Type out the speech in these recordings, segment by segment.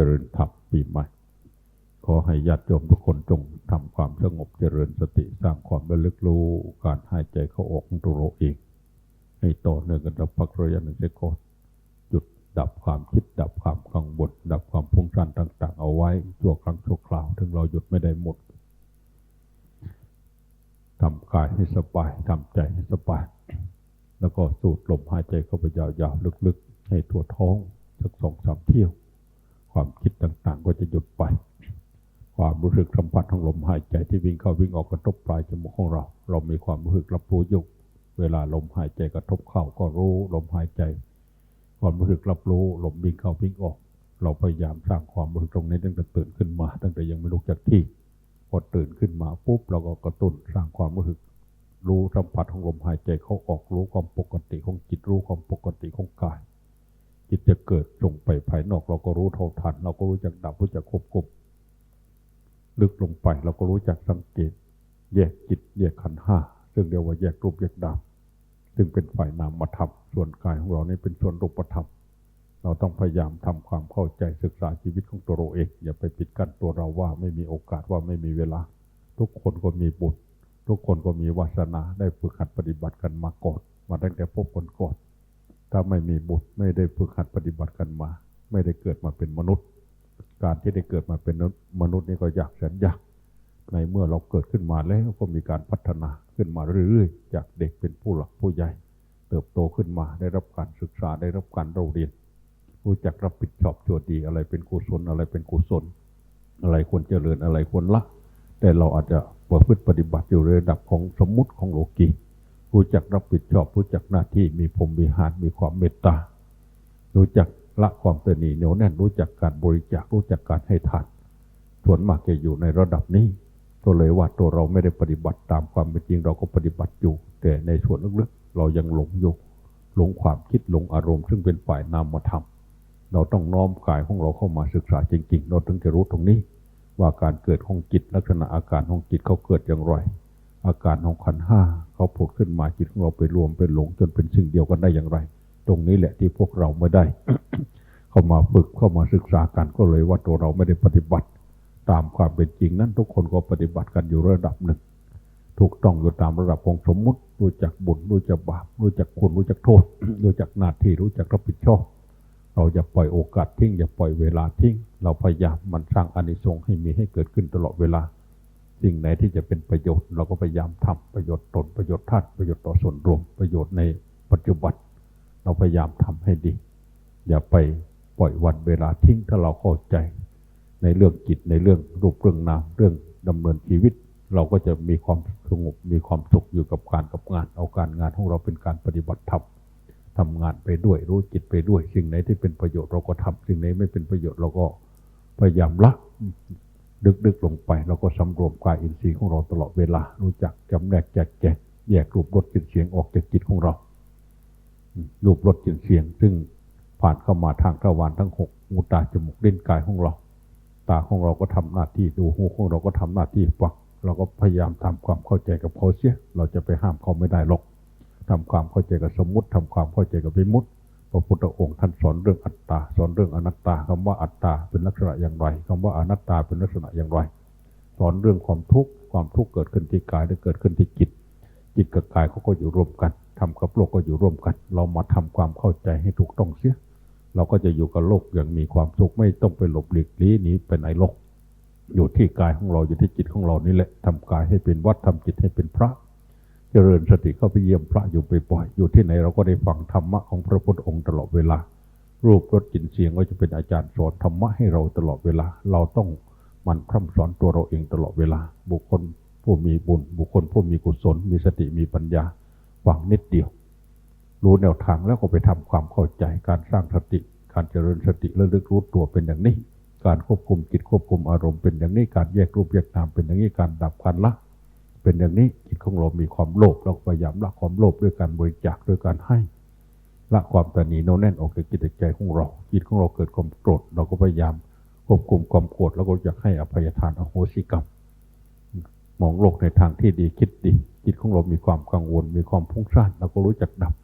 เจริญธรรมปีใหม่ ขอให้ญาติโยมทุกคนจงทำความสงบเจริญสติสร้างความระลึกรู้การหายใจเข้าออกของตัวเราเอง ให้ต่อเนื่องกันสักพักระยะหนึ่งเสียก่อนหยุดดับความคิดดับความกังวลดับความพุ่งสั้นต่าง ๆ เอาไว้ชั่วครั้งชั่วคราว ถึงเราหยุดไม่ได้หมดทำกายให้สบายทำใจให้สบาย แล้วก็สูดลมหายใจเข้าไปยาวๆลึกๆ ให้ทั่วท้องสักสองสามเที่ยว ความคิดต่างๆ ก็จะหยุดไป ความรู้สึกสัมผัสของลมหายใจที่วิ่งเข้าวิ่งออกกระทบปลายจมูกของเรา เรามีความรู้สึกรับรู้อยู่เวลาลมหายใจกระทบเข้าก็รู้ลมหายใจ ความรู้สึกรับรู้ลมวิ่งเข้าวิ่งออก เราพยายามสร้างความรู้สึกตรงนี้ตั้งแต่ตื่นขึ้นมา ตั้งแต่ยังไม่ลุกจากที่พอตื่นขึ้นมาปุ๊บเราก็กระตุ้นสร้างความรู้สึก รู้สัมผัสของลมหายใจเข้าออกรู้ความปกติของจิตรู้ความปกติของกาย จิตจะเกิดส่งไปภายนอก เราก็รู้เท่าทัน เราก็รู้จักดับรู้จักควบคุมลึกลงไป เราก็รู้จักสังเกต แยกจิตแยกขันห้าซึ่งเรียกว่าแยกรูปแยกนามซึ่งเป็นฝ่ายนามธรรมส่วนกายของเรานี่เป็นส่วนรูปธรรมเราต้องพยายามทำความเข้าใจศึกษาชีวิตของตัวเราเอง อย่าไปปิดกั้นตัวเราว่าไม่มีโอกาสว่าไม่มีเวลา ทุกคนก็มีบุญทุกคนก็มีวาสนาได้ฝึกหัดปฏิบัติกันมาก่อนมาตั้งแต่พบคนก่อน ถ้าไม่มีบุญไม่ได้ฝึกหัดปฏิบัติกันมา ไม่ได้เกิดมาเป็นมนุษย์ การที่ได้เกิดมาเป็นมนุษย์นี่ก็ยากแสนยากในเมื่อเราเกิดขึ้นมาแล้วก็มีการพัฒนาขึ้นมาเรื่อยๆ จากเด็กเป็นผู้หลักผู้ใหญ่ เติบโตขึ้นมาได้รับการศึกษาได้รับการเราเรียนรู้จักรับผิดชอบโจทย์ดีอะไรเป็นกุศลอะไรเป็นกุศล อะไรควรเจริญอะไรควรละ แต่เราอาจจะประพฤติปฏิบัติอยู่ในระดับของสมมุติของโลกี รู้จักรับผิดชอบรู้จักหน้าที่มีพรหมวิหารมีความเมตตา รู้จักละความตนีเหนียวแน่นรู้จักการบริจาครู้จักการให้ทานส่วนมากจะอยู่ในระดับนี้ ก็เลยว่าตัวเราไม่ได้ปฏิบัติตามความเป็นจริงเราก็ปฏิบัติอยู่ แต่ในส่วนลึกๆเรายังหลงอยู่หลงความคิดหลงอารมณ์ ซึ่งเป็นฝ่ายนามธรรมเราต้องน้อมกายของเราเข้ามาศึกษาจริงๆ เราถึงจะรู้ตรงนี้ ว่าการเกิดของจิตลักษณะอาการของจิตเขาเกิดอย่างไร อาการของขันห้าเขาผุดขึ้นมาจิตของเราไปรวมเป็นหลงจนเป็นสิ่งเดียวกันได้อย่างไร ตรงนี้แหละที่พวกเราไม่ได้ เข้ามาฝึกเข้ามาศึกษากันก็เลยว่าตัวเราไม่ได้ปฏิบัติ ตามความเป็นจริงนั้นทุกคนก็ปฏิบัติกันอยู่ระดับหนึ่ง ถูกต้องอยู่ตามระดับของสมมุติ รู้จักบุญรู้จักบาปรู้จักคุณรู้จักโทษ รู้จักหน้าที่รู้จักรับผิดชอบเราอย่าปล่อยโอกาสทิ้งอย่าปล่อยเวลาทิ้ง เราพยายามมันสร้างอานิสงส์ให้มีให้เกิดขึ้นตลอดเวลา สิ่งไหนที่จะเป็นประโยชน์ เราก็พยายามทำประโยชน์ตนประโยชน์ท่านประโยชน์ต่อส่วนรวมประโยชน์ในปัจจุบัน เราพยายามทำให้ดี อย่าไปปล่อยวันเวลาทิ้งถ้าเราเข้าใจ ในเรื่องจิตในเรื่องรูปเรื่องนามเรื่องดำเนินชีวิต เราก็จะมีความสงบมีความสุขอยู่กับการกับงาน เอาการงานของเราเป็นการปฏิบัติธรรมทำงานไปด้วยรู้จิตไปด้วย สิ่งไหนที่เป็นประโยชน์เราก็ทำสิ่งไหนไม่เป็นประโยชน์เราก็พยายามละ ดึกๆลงไป เราก็สำรวมกายอินทรีย์ของเราตลอดเวลา รู้จักจำแนกแจกแจงแยกรูปรสกลิ่นเสียงออกจากจิตของเรา รูปรสกลิ่นเสียง ซึ่งผ่านเข้ามาทางทวารทั้งหกหูตาจมูกเลิ้นกายของเรา ตาของเราก็ทำหน้าที่ดูหูของเราก็ทำหน้าที่ฟังเราก็พยายามทำความเข้าใจกับเขาเสีย เราจะไปห้ามเขาไม่ได้หรอกทำความเข้าใจกับสมมติทำความเข้าใจกับวิมุตติ พระพุทธองค์ท่านสอนเรื่องอัตตาสอนเรื่องอนัตตาคำว่าอัตตาเป็นลักษณะอย่างไรคำว่าอนัตตาเป็นลักษณะอย่างไร สอนเรื่องความทุกข์ความทุกข์เกิดขึ้นที่กายและเกิดขึ้นที่จิต จิตกับกายเขาก็อยู่ร่วมกันทำกับโลกก็อยู่ร่วมกัน เรามาทำความเข้าใจให้ถูกต้องเสีย เราก็จะอยู่กับโลกอย่างมีความสุขไม่ต้องไปหลบหลีกลี้หนีไปไหนโลก อยู่ที่กายของเราอยู่ที่จิตของเรานี่แหละทำกายให้เป็นวัดทำจิตให้เป็นพระ เจริญสติเข้าไปเยี่ยมพระอยู่บ่อยๆอยู่ที่ไหนเราก็ได้ฟังธรรมะของพระพุทธองค์ตลอดเวลา รูปรสกลิ่นเสียงก็จะเป็นอาจารย์สอนธรรมะให้เราตลอดเวลา เราต้องมันพร่ำสอนตัวเราเองตลอดเวลา บุคคลผู้มีบุญ บุคคลผู้มีกุศล มีสติมีปัญญาฟังนิดเดียว รู้แนวทางแล้วก็ไปทำความเข้าใจการสร้างสติ การเจริญสติระลึกรู้ตัวเป็นอย่างนี้ การควบคุมจิตควบคุมอารมณ์เป็นอย่างนี้การแยกรูปแยกนามเป็นอย่างนี้การดับการละ เป็นอย่างนี้จิตของเรา มีความโลภเราก็พยายามละความโลภด้วยการบริจาคด้วยการให้ละความตนีโนแน่นออกจากจิตใจของเรา จิตของเราเกิดความโกรธเราก็พยายามควบคุมความโกรธแล้วก็อยากให้อภัยทานอโหสิกรรมมองโลกในทางที่ดีคิดดี จิตของเรา มีความกังวล มีความพุ่งซ่านเราก็รู้จักดับ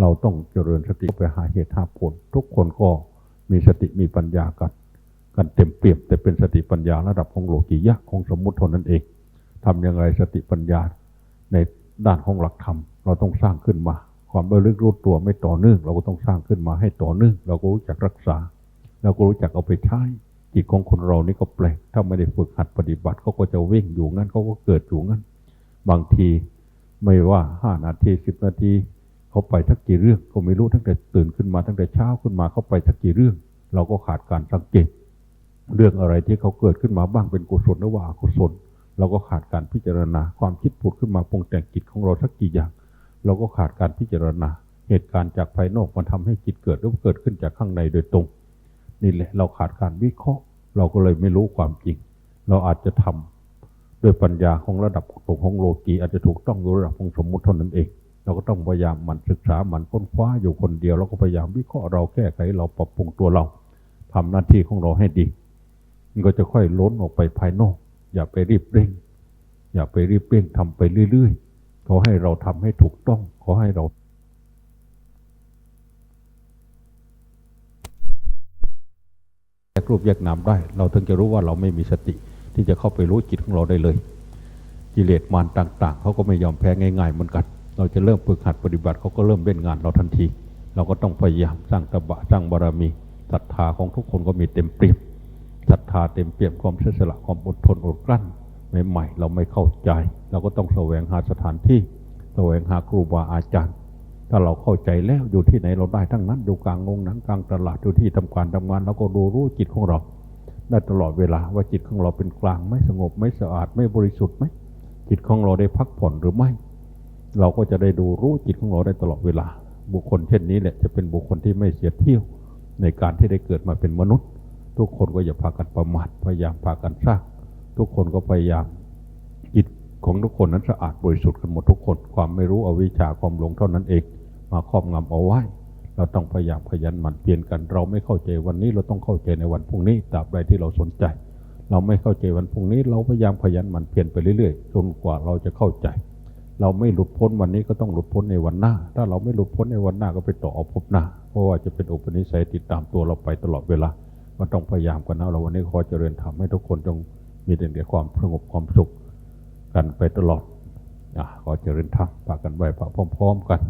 เราต้องเจริญสติไปหาเหตุหาผล ทุกคนก็มีสติมีปัญญากันกันเต็มเปี่ยมแต่เป็นสติปัญญาระดับของโลกียะของสมมุติเท่านั้นเอง ทำอย่างไรสติปัญญาในด้านของหลักธรรม เราต้องสร้างขึ้นมา ความระลึกรู้ตัวไม่ต่อเนื่อง เราก็ต้องสร้างขึ้นมาให้ต่อเนื่อง เราก็รู้จักรักษา เราก็รู้จักเอาไปใช้จิตของคนเรานี่ก็แปลกถ้าไม่ได้ฝึกหัดปฏิบัติเขาก็จะวิ่งอยู่งั้นเขาก็เกิดอยู่งั้น บางทีไม่ว่าห้านาทีสิบนาทีเขาไปทักกี่เรื่องก็ไม่รู้ตั้งแต่ตื่นขึ้นมาตั้งแต่เช้าขึ้นมาเขาไปทักกี่เรื่อง เราก็ขาดการสังเกต เรื่องอะไรที่เขาเกิดขึ้นมาบ้างเป็นกุศลหรือว่าอกุศล เราก็ขาดการพิจารณา ความคิดผุดขึ้นมาปรุงแต่งจิตของเราสักกี่อย่าง เราก็ขาดการพิจารณา เหตุการณ์จากภายนอกมันทำให้จิตเกิดหรือเกิดขึ้นจากข้างในโดยตรง นี่แหละเราขาดการวิเคราะห์ เราก็เลยไม่รู้ความจริง เราอาจจะทำด้วยปัญญาของระดับตรงของโลกีอาจจะถูกต้องอยู่ระดับของสมมุติเท่านั้นเอง เราก็ต้องพยายามมันศึกษามันค้นคว้าอยู่คนเดียวเราก็พยายามวิเคราะห์เราแก้ไขเราปรับปรุงตัวเราทำหน้าที่ของเราให้ดี มันก็จะค่อยล้นออกไปภายนอก อย่าไปรีบเร่ง อย่าไปรีบเร่งทำไปเรื่อยๆขอให้เราทำให้ถูกต้อง ขอให้เราแยกรูปแยกนามได้ เราถึงจะรู้ว่าเราไม่มีสติ ที่จะเข้าไปรู้จิตของเราได้เลย กิเลสมารต่าง ๆเขาก็ไม่ยอมแพ้ง่ายๆเหมือนกัน เราจะเริ่มฝึกหัดปฏิบัติเขาก็เริ่มเล่นงานเราทันที เราก็ต้องพยายามสร้างตบะสร้างบารมีศรัทธาของทุกคนก็มีเต็มเปี่ยม ศรัทธาเต็มเปี่ยมความเสียสละความอดทนอดกลั้นใหม่ๆเราไม่เข้าใจ เราก็ต้องแสวงหาสถานที่ แสวงหาครูบาอาจารย์ ถ้าเราเข้าใจแล้วอยู่ที่ไหนเราได้ทั้งนั้นอยู่กลางงงหนังกลางตลาดอยู่ที่ทำการทำงานเราก็ดูรู้จิตของเราได้ตลอดเวลาว่าจิตของเราเป็นกลางไม่สงบไม่สะอาดไม่บริสุทธิ์ไหมจิตของเราได้พักผ่อนหรือไม่ เราก็จะได้ดูรู้จิตของเราได้ตลอดเวลา บุคคลเช่นนี้แหละจะเป็นบุคคลที่ไม่เสียเที่ยวในการที่ได้เกิดมาเป็นมนุษย์ ทุกคนก็อย่าพากันประมาทพยายามพากันสร้างทุกคนก็พยายามจิตของทุกคนนั้นสะอาดบริสุทธิ์กันหมดทุกคน ความไม่รู้อวิชชาความหลงเท่านั้นเองมาครอบงำเอาไว้ เราต้องพยายามขยันหมั่นเพียรกัน เราไม่เข้าใจวันนี้เราต้องเข้าใจในวันพรุ่งนี้ตราบใดที่เราสนใจ เราไม่เข้าใจวันพรุ่งนี้ เราพยายามขยันหมั่นเพียรไปเรื่อยๆจนกว่าเราจะเข้าใจ เราไม่หลุดพ้นวันนี้ก็ต้องหลุดพ้นในวันหน้า ถ้าเราไม่หลุดพ้นในวันหน้าก็ไปต่อเอาพบหน้า เพราะว่าจะเป็นอุปนิสัยติดตามตัวเราไปตลอดเวลา ก็ต้องพยายามกันนะเราวันนี้ขอเจริญธรรมให้ทุกคนจงมีแต่ความสงบความสุขกันไปตลอดอขอเจริญธรรมฝากกันไว้ฝากพร้อมๆกัน